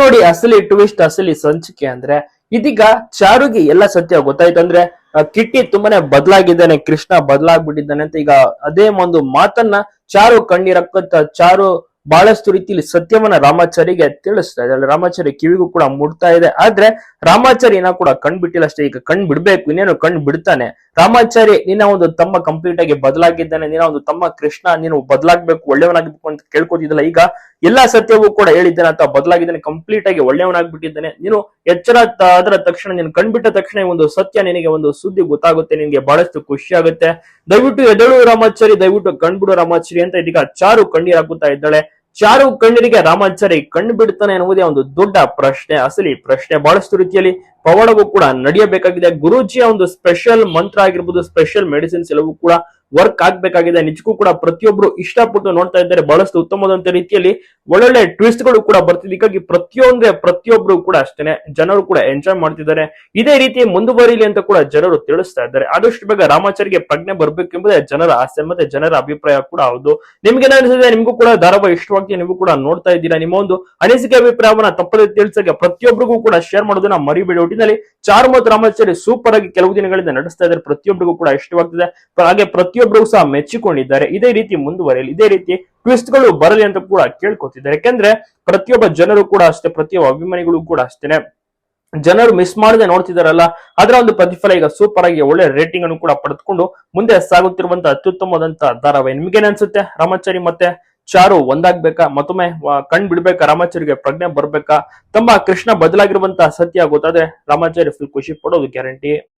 ನೋಡಿ ಅಸಲಿ ಟ್ವಿಸ್ಟ್ ಅಸಲಿ ಸಂಚಿಕೆ ಅಂದ್ರೆ ಇದೀಗ ಚಾರುಗೆ ಎಲ್ಲ ಸತ್ಯ ಗೊತ್ತಾಯ್ತು ಅಂದ್ರೆ ಕಿಟ್ಟಿ ತುಂಬಾನೇ ಬದಲಾಗಿದ್ದಾನೆ, ಕೃಷ್ಣ ಬದಲಾಗ್ಬಿಟ್ಟಿದ್ದಾನೆ ಅಂತ ಈಗ ಅದೇ ಒಂದು ಮಾತನ್ನ ಚಾರು ಕಣ್ಣೀರಕ್ಕಂತ ಚಾರು ಬಹಳಷ್ಟು ರೀತಿಯಲ್ಲಿ ಸತ್ಯವನ್ನ ರಾಮಾಚಾರಿಗೆ ತಿಳಿಸ್ತಾ ಇದೆ. ರಾಮಾಚಾರಿ ಕಿವಿಗೂ ಕೂಡ ಮುಡ್ತಾ ಇದೆ. ಆದ್ರೆ ರಾಮಾಚಾರಿ ಏನೋ ಕೂಡ ಕಣ್ ಬಿಟ್ಟಿಲ್ಲ ಅಷ್ಟೇ. ಈಗ ಕಣ್ ಬಿಡ್ಬೇಕು, ಇನ್ನೇನು ಕಣ್ ಬಿಡ್ತಾನೆ. ರಾಮಾಚಾರಿ ನಿನ್ನ ಒಂದು ತಮ್ಮ ಕಂಪ್ಲೀಟ್ ಆಗಿ ಬದಲಾಗಿದ್ದಾನೆ ನಿನ್ನ ಒಂದು ತಮ್ಮ ಕೃಷ್ಣ, ನೀನು ಬದಲಾಗ್ಬೇಕು, ಒಳ್ಳೆಯವನಾಗಬೇಕು ಅಂತ ಕೇಳ್ಕೊತಿದ್ದಲ್ಲ, ಈಗ ಎಲ್ಲಾ ಸತ್ಯವೂ ಕೂಡ ಹೇಳಿದ್ದಾನೆ ಅಥವಾ ಬದಲಾಗಿದ್ದಾನೆ ಕಂಪ್ಲೀಟ್ ಆಗಿ ಒಳ್ಳೆಯವನಾಗ್ಬಿಟ್ಟಿದ್ದಾನೆ. ನೀನು ಎಚ್ಚರ ಆದ್ರ ತಕ್ಷಣ, ನೀನು ಕಂಡ್ಬಿಟ್ಟ ತಕ್ಷಣ ಒಂದು ಸತ್ಯ ನಿನಗೆ ಒಂದು ಸುದ್ದಿ ಗೊತ್ತಾಗುತ್ತೆ, ನಿನಗೆ ಬಹಳಷ್ಟು ಖುಷಿ ಆಗುತ್ತೆ. ದಯವಿಟ್ಟು ಎದಳು ರಾಮಾಚಾರಿ, ದಯವಿಟ್ಟು ಕಂಡ್ಬಿಡು ರಾಮಾಚಾರಿ ಅಂತ ಇದೀಗ ಚಾರು ಕಣ್ಣೀರ್ ಹಾಕುತ್ತಾ ಇದ್ದಾಳೆ. ಚಾರು ಕಣ್ಣರಿಗೆ ರಾಮಾಚಾರಿ ಕಣ್ಣು ಬಿಡ್ತಾನೆ ಎನ್ನುವುದೇ ಒಂದು ದೊಡ್ಡ ಪ್ರಶ್ನೆ. ಅಸಲಿ ಪ್ರಶ್ನೆ ಬಹಳಷ್ಟು ರೀತಿಯಲ್ಲಿ ಪವಾಡವೂ ಕೂಡ ನಡೆಯಬೇಕಾಗಿದೆ. ಗುರೂಜಿಯ ಒಂದು ಸ್ಪೆಷಲ್ ಮಂತ್ರ ಆಗಿರ್ಬೋದು ಸ್ಪೆಷಲ್ ಮೆಡಿಸಿನ್ಸ್ ಎಲ್ಲವೂ ಕೂಡ ವರ್ಕ್ ಆಗ್ಬೇಕಾಗಿದೆ. ನಿಜಕ್ಕೂ ಕೂಡ ಪ್ರತಿಯೊಬ್ರು ಇಷ್ಟಪಟ್ಟು ನೋಡ್ತಾ ಇದ್ದಾರೆ. ಬಹಳಷ್ಟು ಉತ್ತಮವಾದಂತ ರೀತಿಯಲ್ಲಿ ಒಳ್ಳೊಳ್ಳೆ ಟ್ವಿಸ್ಟ್ಗಳು ಕೂಡ ಬರ್ತಿದೆ. ಹೀಗಾಗಿ ಪ್ರತಿಯೊಂದೇ ಪ್ರತಿಯೊಬ್ರು ಕೂಡ ಅಷ್ಟೇನೆ ಜನರು ಕೂಡ ಎಂಜಾಯ್ ಮಾಡ್ತಿದ್ದಾರೆ. ಇದೇ ರೀತಿ ಮುಂದುವರಿಲಿ ಅಂತ ಕೂಡ ಜನರು ತಿಳಿಸ್ತಾ ಇದ್ದಾರೆ. ಆದಷ್ಟು ಬೇಗ ರಾಮಾಚಾರಿಗೆ ಪ್ರಜ್ಞೆ ಬರ್ಬೇಕೆಂಬುದೇ ಜನರ ಆಸೆ ಮತ್ತೆ ಜನರ ಅಭಿಪ್ರಾಯ ಕೂಡ ಹೌದು. ನಿಮ್ಗೆ ಅನಿಸಿದೆ ನಿಮ್ಗೂ ಕೂಡ ಧಾರಾವಾಹಿ ಇಷ್ಟವಾಗಿ ನೀವು ಕೂಡ ನೋಡ್ತಾ ಇದ್ದೀರಾ. ನಿಮ್ಮ ಒಂದು ಅನಿಸಿಕೆ ಅಭಿಪ್ರಾಯವನ್ನ ತಪ್ಪದೆ ತಿಳಿಸಕ್ಕೆ ಪ್ರತಿಯೊಬ್ಬರಿಗೂ ಕೂಡ ಶೇರ್ ಮಾಡೋದನ್ನ ಮರಿಬೇಡಿ. ಒಟ್ಟಿನಲ್ಲಿ ಚಾರು ಮತ್ತು ರಾಮಾಚಾರಿ ಸೂಪರ್ ಆಗಿ ಕೆಲವು ದಿನಗಳಿಂದ ನಡೆಸ್ತಾ ಇದ್ದಾರೆ. ಪ್ರತಿಯೊಬ್ಬರಿಗೂ ಕೂಡ ಇಷ್ಟವಾಗ್ತಿದೆ. ಹಾಗೆ ಪ್ರತಿಯೊಬ್ಬರಿಗೂ ಸಹ ಮೆಚ್ಚಿಕೊಂಡಿದ್ದಾರೆ. ಇದೇ ರೀತಿ ಮುಂದುವರಿಯಲಿ. ಇದೇ ರೀತಿ ಟ್ವಿಸ್ಟ್ಗಳು ಬರಲಿ ಅಂತ ಕೂಡ ಕೇಳ್ಕೊತಿದ್ದಾರೆ. ಯಾಕೆಂದ್ರೆ ಪ್ರತಿಯೊಬ್ಬ ಜನರು ಕೂಡ ಅಷ್ಟೇ, ಪ್ರತಿಯೊಬ್ಬ ಅಭಿಮಾನಿಗಳು ಕೂಡ ಅಷ್ಟೇನೆ. ಜನರು ಮಿಸ್ ಮಾಡದೆ ನೋಡ್ತಿದಾರಲ್ಲ, ಅದರ ಒಂದು ಪ್ರತಿಫಲ ಈಗ ಸೂಪರ್ ಆಗಿ ಒಳ್ಳೆ ರೇಟಿಂಗ್ ಅನ್ನು ಕೂಡ ಪಡೆದುಕೊಂಡು ಮುಂದೆ ಸಾಗುತ್ತಿರುವಂತ ಅತ್ಯುತ್ತಮವಾದಂತಹ ಧಾರಾವಾಹಿ ನಿಮಗೆ ಅನ್ಸುತ್ತೆ? ರಾಮಾಚಾರಿ ಮತ್ತೆ ಚಾರು ಒಂದಾಗ್ಬೇಕಾ? ಮತ್ತೊಮ್ಮೆ ಕಣ್ ಬಿಡ್ಬೇಕಾ? ರಾಮಾಚಾರಿಗೆ ಪ್ರಜ್ಞೆ ಬರ್ಬೇಕಾ? ತಮ್ಮ ಕೃಷ್ಣ ಬದಲಾಗಿರುವಂತಹ ಸತ್ಯ ಗೊತ್ತಾದ್ರೆ ರಾಮಾಚಾರಿ ಫುಲ್ ಖುಷಿ ಪಡೋದು ಗ್ಯಾರಂಟಿ